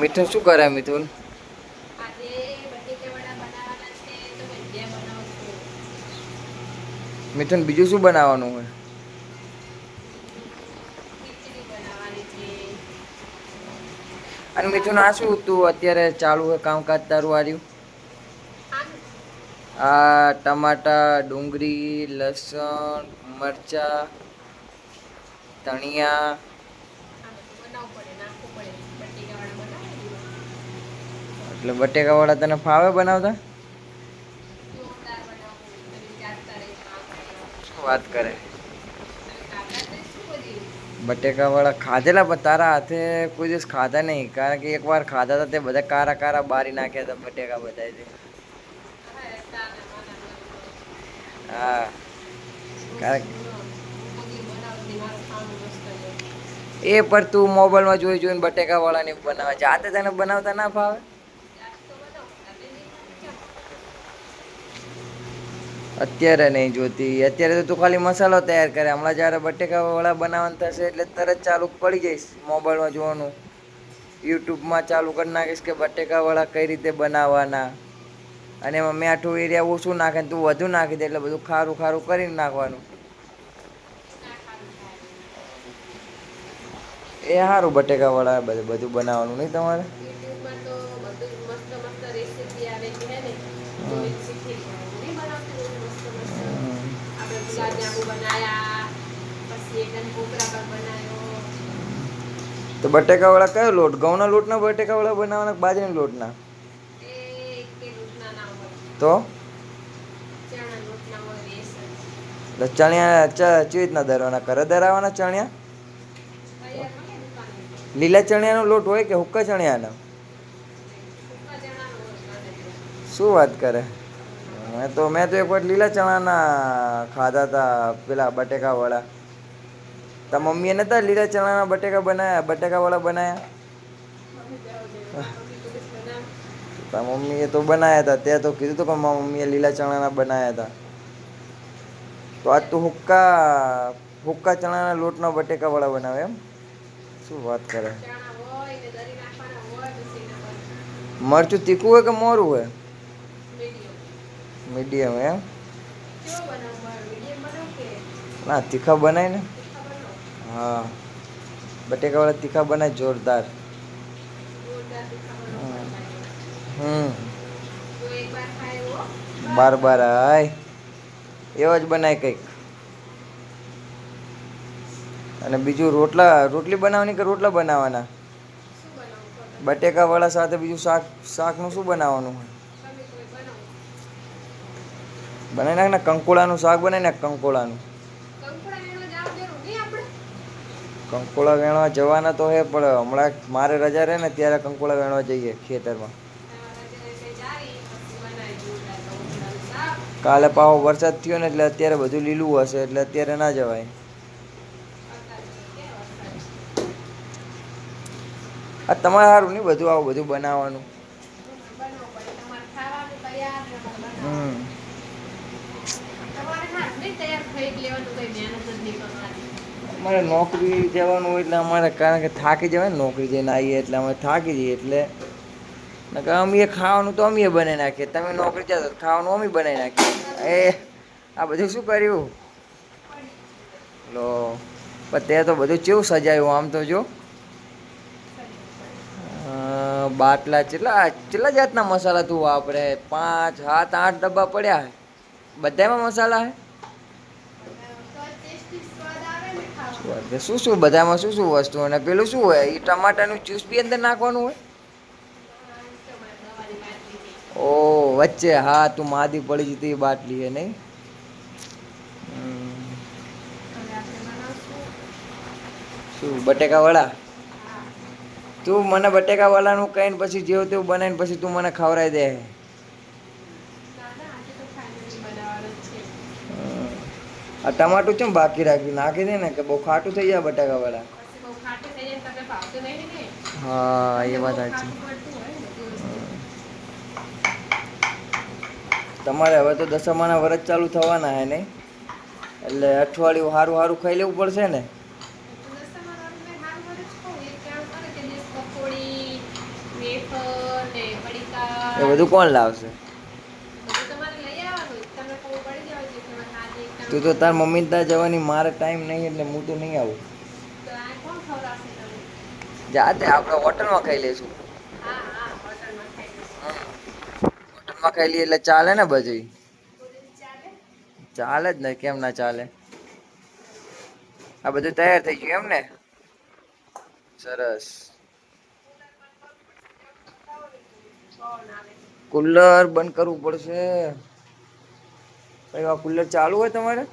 મીઠું શું કરે મિથુન? મિથુન બીજું શું બનાવવાનું હોય? અને મિથુન આ શું તું અત્યારે ચાલુ હોય કામકાજ તારું આમ આ ટમાટા ડુંગળી લસણ મરચા ધનિયા આમ બનાવવું પડે નાખવું પડે બટેકા વડા બનાવી એટલે બટેકાવાળા તને ફાવે બનાવતા? વાત કરે? બટેકાવાળા ખાધેલા પણ તારા હાથે કોઈ દિવસ ખાધા નહીં કારણ કે એકવાર ખાધા હતા તે બધા કારા કારા બારી નાખ્યા હતા બટેકા બધા હા, કારણ એ પર તું મોબાઈલમાં જોઈ જોઈને બટેકાવાળાની બનાવે જાતે તને બનાવતા ના ફાવે જાત તો બનાવું તમે નહીં અત્યારે નહીં જોતી. અત્યારે તો તું ખાલી મસાલો તૈયાર કરે. હમણાં જ્યારે બટેકાવાળા બનાવવાનું થશે એટલે તરત ચાલુ પડી જઈશ મોબાઈલમાં જોવાનું. યુટ્યુબમાં ચાલુ કરી નાખીશ કે બટેકાવાળા કઈ રીતે બનાવવાના. અને એમાં મીઠું એરિયા ઓછું નાખે તું વધુ નાખી દે એટલે બધું ખારું ખારું કરીને નાખવાનું. એ સારું બટેકાવાળા બધું બધું બનાવવાનું નહીં તમારે યુટ્યુબમાં તો બધું મસ્ત મસ્ત રેસીપી આવે છે હે ને તો એ શીખી જાય નહીં બનાવતી હોય મસ્ત મસ્ત હમ. આપણે ગુલાબજાંબુ બનાયા પછી એકદમ કોપરા પર બનાવ્યો તો બટેકાવાળા કયો લોટ? ઘઉંના લોટના બટેકાવાળા બનાવવાના બાજરીના લોટના? તો? ચણિયા ચ- ચી રીતના દરવાના? કરે દરાવાના ચણિયા? લીલા ચણિયાનો લોટ હોય કે હુક્કા ચણિયાનો? શું વાત કરે? મેં તો મેં તો એક વખત લીલા ચણાના ખાધા હતા પેલા બટેકાવાળા. તા મમ્મીએ નતા લીલા ચણાના બટેકા બનાવ્યા બટેકાવાળા બનાવ્યા તા મમ્મીએ તો બનાવ્યા હતા તે તો કીધું હતું કે મારા મમ્મીએ લીલા ચણાના બનાવ્યા હતા તો આજ તો હુક્કા હુક્કા ચણાના લોટના બટેકાવાળા બનાવે એમ? શું વાત કરે? મરચું તીખું હોય કે મોરું હોય? મીડિયમ એમ? ના, તીખા બનાય ને? હા. બટેકાવાળા તીખા બનાય, જોરદાર. હમ. બાર બાર હાય. એવો જ બનાય કંઈક. અને બીજું રોટલા, રોટલી બનાવવાની કે રોટલા બનાવવાના? બટેકાવાળા સાથે બીજું શાક, શાકનું શું બનાવવાનું? હોય તમે કોઈ બનાવો બનાવી નાખ ને કંકોળાનું શાક બનાવી નાખ કંકોળાનું. કંકોડા વેણવા જવાના તો હે પણ હમણાં મારે રજા રહે ને ત્યારે કંકોળા વેણવા જઈએ ખેતરમાં. કાલે પાછો વરસાદ થયો ને એટલે અત્યારે બધું લીલું હશે એટલે અત્યારે ના જવાય. આ તમારે સારું નહીં બધું આવું બધું બનાવવાનું? હમ. અમારે નોકરી જવાનું હોય એટલે અમારે કારણ કે થાકી જવાય નોકરી જઈને આવીએ એટલે અમે થાકી જઈએ એટલે નકર અમે ખાવાનું તો અમે બનાવી નાખીએ. તમે નોકરી જતો ખાવાનું અમે બનાવી નાખીએ. એ, આ બધું શું કર્યું? લો, પણ તે બધું કેવું સજાયું આમ તો જો. બાટલા કેટલા કેટલા જાતના મસાલા તું વાપરે? પાંચ, સાત, આઠ ડબ્બા પડ્યા. બધામાં મસાલા હે? શું શું, બધામાં શું શું વસ્તુ અને પેલું શું હોય? એ ટમાટાનું જ્યુસ બી અંદર નાખવાનું હોય? ઓ, વચ્ચે, હા, તું માદી પડી જતી બાટલી હે, નહીં. શું બટેકા વડા તું મને બટેકા વડાનું કહીને પછી જેવું તેવું બનાવીને પછી તું મને ખવડાવી દે. આ ટમાટું ચમ બાકી રાખ્યું? નાખી દે ને કે બહુ ખાટું થઈ જાય બટાકા વડા હા એ વાત સાચી. તમારે હવે તો દસમાના વરસ ચાલુ થવાના હે નહીં એટલે અઠવાડિયું સારું સારું ખાઈ લેવું પડશે ને? એ બધું કોણ લાવશે? તું તો તાર મમ્મી ત્યાં જવાની, મારે ટાઈમ નહીં એટલે હું તો નહીં આવું. જાતે આપણે હોટલમાં ખાઈ લઈશું. હોટલમાં ખાઈ લઈએ એટલે ચાલે ને બધું? ચાલે જ ને, કેમ ના ચાલે? આ બધું તૈયાર થઈ ગયું એમ ને? સરસ. કુલર બંધ કરવું પડશે. આ કુલર ચાલુ હોય તમારે?